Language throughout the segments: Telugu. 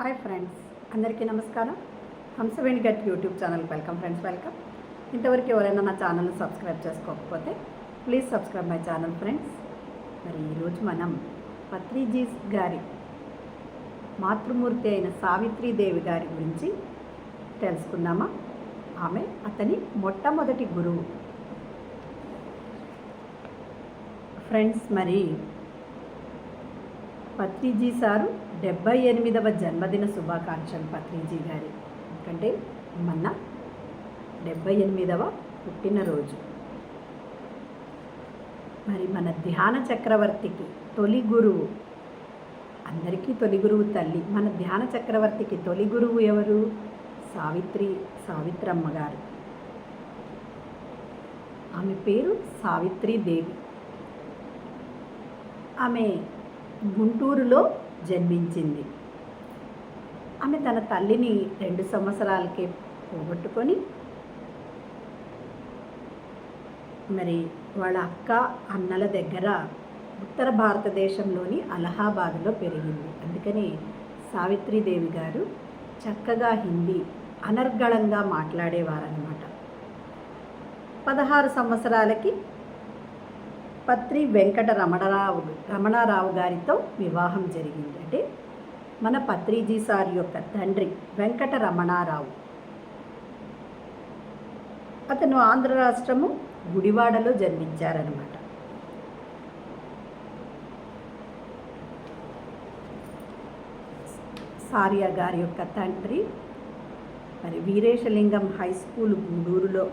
హాయ్ ఫ్రెండ్స్ అందరికీ నమస్కారం. హంసవేణి గట్ యూట్యూబ్ ఛానల్కి వెల్కమ్ ఫ్రెండ్స్ వెల్కమ్. ఇంతవరకు ఎవరైనా నా ఛానల్ని సబ్స్క్రైబ్ చేసుకోకపోతే please subscribe my channel friends. మరి ఈరోజు మనం పత్రిజీ గారి మాతృమూర్తి అయిన సావిత్రీదేవి గారి గురించి తెలుసుకుందామా? ఆమె అతని మొట్టమొదటి గురువు. ఫ్రెండ్స్ మరి పత్రిజీ సారు డెబ్బై ఎనిమిదవ జన్మదిన శుభాకాంక్షలు పత్రిజీ గారి. ఎందుకంటే మొన్న డెబ్బై ఎనిమిదవ పుట్టినరోజు. మరి మన ధ్యాన చక్రవర్తికి తొలి గురువు అందరికీ తొలి గురువు తల్లి. మన ధ్యాన చక్రవర్తికి తొలి గురువు ఎవరు? సావిత్రి సావిత్రమ్మ గారు. ఆమె పేరు సావిత్రీదేవి. ఆమె గుంటూరులో జన్మించింది. ఆమె తన తల్లిని రెండు సంవత్సరాలకే పోగొట్టుకొని మరి వాళ్ళ అక్క అన్నల దగ్గర ఉత్తర భారతదేశంలోని అలహాబాద్లో పెరిగింది. అందుకని సావిత్రిదేవి గారు చక్కగా హిందీ అనర్గళంగా మాట్లాడేవారనమాట పదహారు సంవత్సరాలకి పత్రి వెంకట రమణరావు రమణారావు గారితో వివాహం జరిగింది. అంటే మన పత్రిజీ సార్ యొక్క తండ్రి వెంకట రమణారావు. అతను ఆంధ్ర రాష్ట్రము గుడివాడలో జన్మించారనమాట సార్య గారి యొక్క తండ్రి మరి వీరేశలింగం హై స్కూల్ గూడూరులో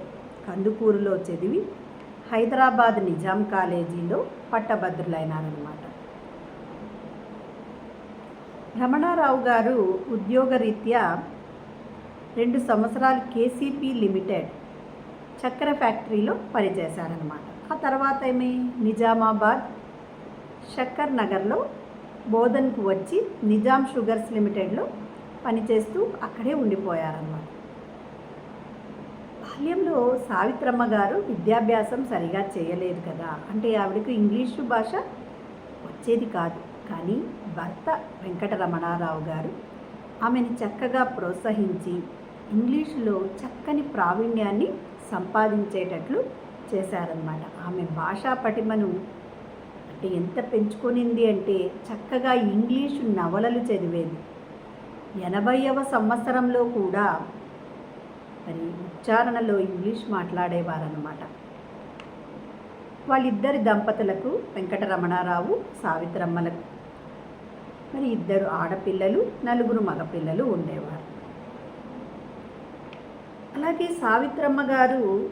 కందుకూరులో చదివి హైదరాబాద్ నిజాం కాలేజీలో పట్టభద్రులైనారనమాట రమణారావు గారు ఉద్యోగరీత్యా రెండు సంవత్సరాలు కేసీపీ లిమిటెడ్ చక్కెర ఫ్యాక్టరీలో పనిచేశారనమాట ఆ తర్వాత ఏమి? నిజామాబాద్ షక్కర్ నగర్లో బోధన్కు వచ్చి నిజాం షుగర్స్ లిమిటెడ్లో పనిచేస్తూ అక్కడే ఉండిపోయారన్నమాట. బాల్యంలో సావిత్రమ్మ గారు విద్యాభ్యాసం సరిగా చేయలేదు కదా. అంటే ఆవిడకు ఇంగ్లీషు భాష వచ్చేది కాదు. కానీ భర్త వెంకటరమణారావు గారు ఆమెను చక్కగా ప్రోత్సహించి ఇంగ్లీషులో చక్కని ప్రావీణ్యాన్ని సంపాదించేటట్లు చేశారనమాట ఆమె భాషా పటిమను అంటే ఎంత పెంచుకొనింది అంటే చక్కగా ఇంగ్లీషు నవలలు చదివేది. ఎనభైవ సంవత్సరంలో కూడా మరి ఉచ్చారణలో ఇంగ్లీష్ మాట్లాడేవారన్నమాట. వాళ్ళిద్దరి దంపతులకు వెంకటరమణారావు సావిత్రమ్మలకు మరి ఇద్దరు ఆడపిల్లలు నలుగురు మగపిల్లలు ఉండేవారు. అలాగే సావిత్రమ్మ గారు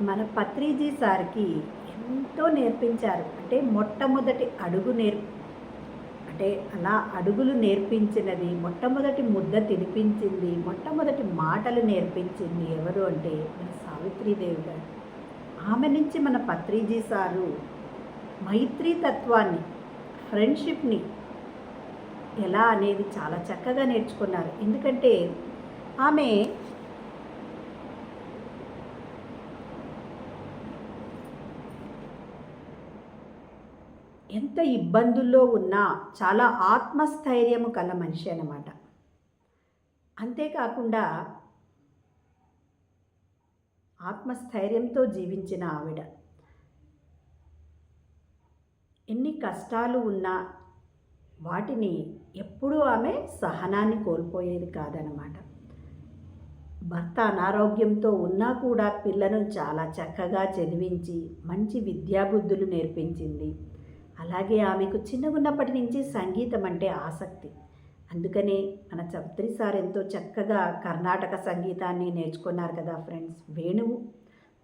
మన పత్రిజీ సార్కి ఎంతో నేర్పించారు. అంటే మొట్టమొదటి అడుగు నేర్పి అంటే అలా అడుగులు నేర్పించినది మొట్టమొదటి ముద్ద తినిపించింది మొట్టమొదటి మాటలు నేర్పించింది ఎవరు అంటే మన సావిత్రీదేవి గారు. ఆమె నుంచి మన పత్రిజీ సారు మైత్రీ తత్వాన్ని ఫ్రెండ్షిప్ని ఎలా అనేది చాలా చక్కగా నేర్చుకున్నారు. ఎందుకంటే ఆమె ఎంత ఇబ్బందుల్లో ఉన్నా చాలా ఆత్మస్థైర్యము కల మనిషి అన్నమాట. అంతేకాకుండా ఆత్మస్థైర్యంతో జీవించిన ఆవిడ. ఎన్ని కష్టాలు ఉన్నా వాటిని ఎప్పుడూ ఆమె సహనాన్ని కోల్పోయేది కాదనమాట భర్త అనారోగ్యంతో ఉన్నా కూడా పిల్లను చాలా చక్కగా చదివించి మంచి విద్యాబుద్ధులు నేర్పించింది. అలాగే ఆమెకు చిన్నగున్నప్పటి నుంచి సంగీతం అంటే ఆసక్తి. అందుకనే మన చౌత్రి సార్ ఎంతో చక్కగా కర్ణాటక సంగీతాన్ని నేర్చుకున్నారు కదా ఫ్రెండ్స్. వేణువు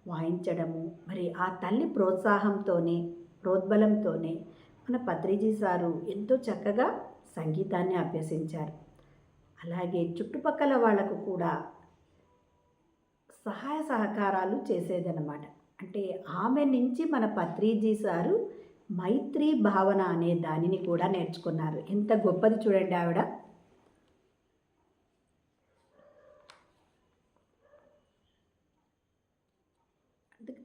వాయించడము మరి ఆ తల్లి ప్రోత్సాహంతోనే ప్రోద్బలంతోనే మన పత్రిజీ సారు ఎంతో చక్కగా సంగీతాన్ని అభ్యసించారు. అలాగే చుట్టుపక్కల వాళ్ళకు కూడా సహాయ సహకారాలు చేసేదన్నమాట. అంటే ఆమె నుంచి మన పత్రిజీ సారు మైత్రీ భావన అనే దానిని కూడా నేర్చుకున్నారు. ఎంత గొప్పది చూడండి ఆవిడ.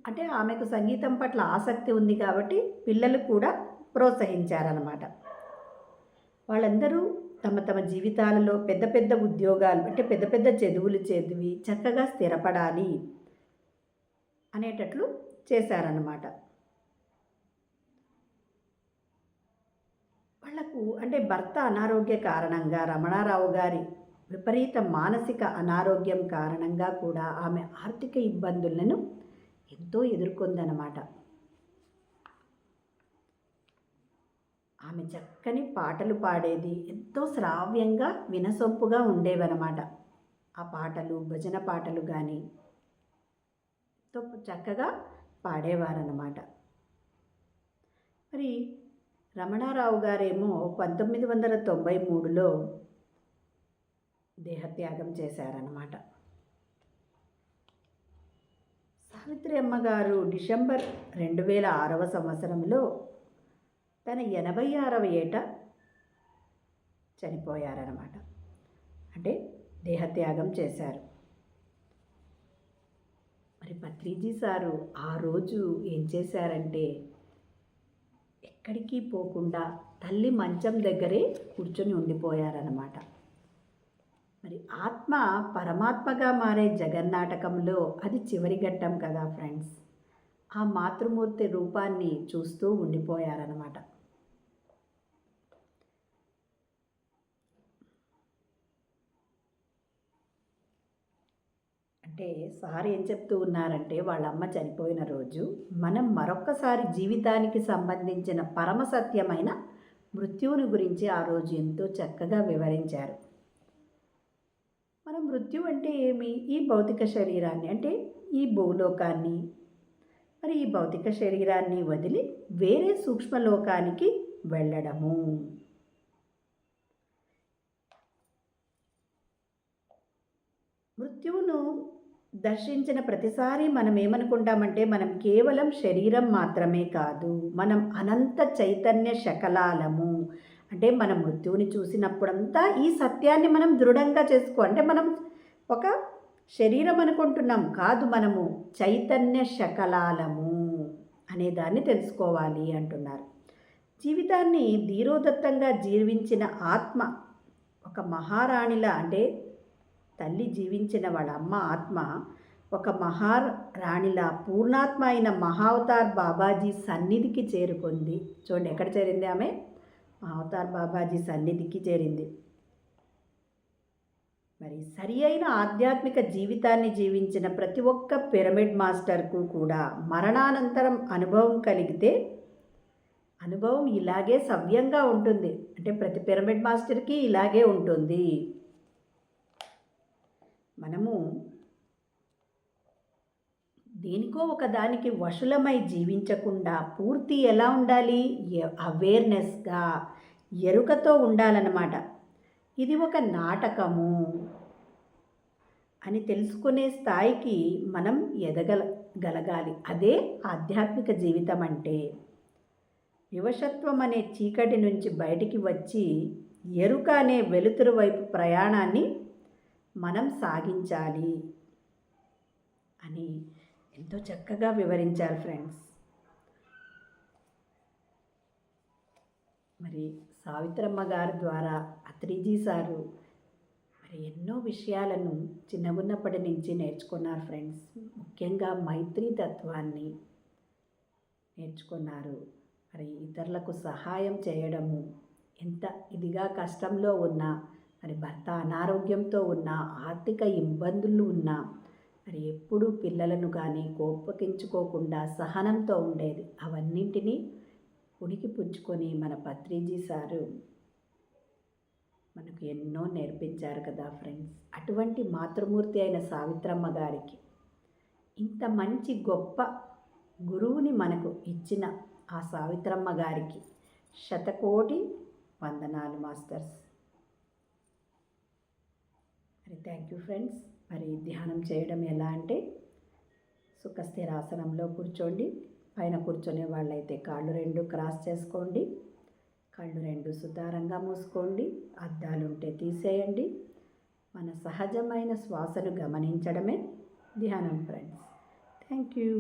అంటే ఆమెకు సంగీతం పట్ల ఆసక్తి ఉంది కాబట్టి పిల్లలు కూడా ప్రోత్సహించారనమాట వాళ్ళందరూ తమ తమ జీవితాలలో పెద్ద పెద్ద ఉద్యోగాలు అంటే పెద్ద పెద్ద చదువులు చదివి చక్కగా స్థిరపడాలి అనేటట్లు చేశారన్నమాట. వాళ్ళకు అంటే భర్త అనారోగ్య కారణంగా రమణారావు గారి విపరీత మానసిక అనారోగ్యం కారణంగా కూడా ఆమె ఆర్థిక ఇబ్బందులను ఎంతో ఎదుర్కొందన్నమాట. ఆమె చక్కని పాటలు పాడేది ఎంతో శ్రావ్యంగా వినసొంపుగా ఉండేవన్నమాట. ఆ పాటలు భజన పాటలు కానీ ఎంతో చక్కగా పాడేవారన్నమాట. మరి రమణారావు గారేమో పంతొమ్మిది వందల తొంభై మూడులో దేహత్యాగం చేశారన్నమాట. సావిత్రి అమ్మగారు డిసెంబర్ రెండు వేల ఆరవ సంవత్సరంలో తన ఎనభై ఆరవ ఏట చనిపోయారన్నమాట. అంటే దేహత్యాగం చేశారు. మరి పత్రిజీ సారు ఆ రోజు ఏం చేశారంటే ఎక్కడికి పోకుండా తల్లి మంచం దగ్గరే కూర్చొని ఉండిపోయారన్నమాట. మరి ఆత్మ పరమాత్మగా మారే జగన్నాటకంలో అది చివరి ఘట్టం కదా ఫ్రెండ్స్. ఆ మాతృమూర్తి రూపాన్ని చూస్తూ ఉండిపోయారన్నమాట. అంటే సార్ ఏం చెప్తూ ఉన్నారంటే వాళ్ళ అమ్మ చనిపోయిన రోజు మనం మరొక్కసారి జీవితానికి సంబంధించిన పరమ సత్యమైన మృత్యువుని గురించి ఆ రోజు ఎంతో చక్కగా వివరించారు. మన మృత్యు అంటే ఏమి? ఈ భౌతిక శరీరాన్ని అంటే ఈ భూలోకాన్ని. మరి ఈ భౌతిక శరీరాన్ని వదిలి వేరే సూక్ష్మలోకానికి వెళ్ళడము. మృత్యువును దర్శించిన ప్రతిసారి మనం ఏమనుకుంటామంటే మనం కేవలం శరీరం మాత్రమే కాదు మనం అనంత చైతన్య శకలాలము. అంటే మన మృత్యువుని చూసినప్పుడంతా ఈ సత్యాన్ని మనం దృఢంగా చేసుకో అంటే మనం ఒక శరీరం అనుకుంటున్నాం కాదు మనము చైతన్య శకలాలము అనే దాన్ని తెలుసుకోవాలి అంటున్నారు. జీవితాన్ని ధీరోదత్తంగా జీవించిన ఆత్మ ఒక మహారాణిలా అంటే తల్లి జీవించిన వాళ్ళ అమ్మ ఆత్మ ఒక మహారాణిలా పూర్ణాత్మ అయిన మహావతార్ బాబాజీ సన్నిధికి చేరుకుంది. చూడండి ఎక్కడ చేరింది ఆమె? మహావతార్ బాబాజీ సన్నిధికి చేరింది. మరి సరి అయిన ఆధ్యాత్మిక జీవితాన్ని జీవించిన ప్రతి ఒక్క పిరమిడ్ మాస్టర్కు కూడా మరణానంతరం అనుభవం కలిగితే అనుభవం ఇలాగే సవ్యంగా ఉంటుంది. అంటే ప్రతి పిరమిడ్ మాస్టర్కి ఇలాగే ఉంటుంది. మనము దేనికో ఒక దానికి వశులమై జీవించకుండా పూర్తి ఎలా ఉండాలి? అవేర్నెస్గా ఎరుకతో ఉండాలన్నమాట. ఇది ఒక నాటకము అని తెలుసుకునే స్థాయికి మనం ఎదగలగలగాలి. అదే ఆధ్యాత్మిక జీవితం అంటే. వివశత్వం అనే చీకటి నుంచి బయటికి వచ్చి ఎరుక అనే వెలుతురు వైపు ప్రయాణాన్ని మనం సాగించాలి అని ఎంతో చక్కగా వివరించారు ఫ్రెండ్స్. మరి సావిత్రమ్మ గారి ద్వారా అత్రిజీ సారు మరి ఎన్నో విషయాలను చిన్నగున్నప్పటి నుంచి నేర్చుకున్నారు ఫ్రెండ్స్. ముఖ్యంగా మైత్రీ తత్వాన్ని నేర్చుకున్నారు. మరి ఇతరులకు సహాయం చేయడము ఎంత ఇదిగా కష్టంలో ఉన్నా మరి భర్త అనారోగ్యంతో ఉన్న ఆర్థిక ఇబ్బందులు ఉన్న మరి ఎప్పుడూ పిల్లలను కానీ కోపకించుకోకుండా సహనంతో ఉండేది. అవన్నింటినీ ఉనికి పుచ్చుకొని మన పత్రిజీ సారు మనకు ఎన్నో నేర్పించారు కదా ఫ్రెండ్స్. అటువంటి మాతృమూర్తి అయిన సావిత్రమ్మ గారికి ఇంత మంచి గొప్ప గురువుని మనకు ఇచ్చిన ఆ సావిత్రమ్మ గారికి శతకోటి వందనాలు మాస్టర్స్. మరి థ్యాంక్ యూ ఫ్రెండ్స్ మరి ధ్యానం చేయడం ఎలా అంటే సుఖస్థిరాసనంలో కూర్చోండి. పైన కూర్చొనే వాళ్ళైతే కాళ్ళు రెండు క్రాస్ చేసుకోండి. కళ్ళు రెండు సుతారంగా మూసుకోండి. అద్దాలుంటే తీసేయండి. మన సహజమైన శ్వాసను గమనించడమే ధ్యానం ఫ్రెండ్స్ థ్యాంక్ యూ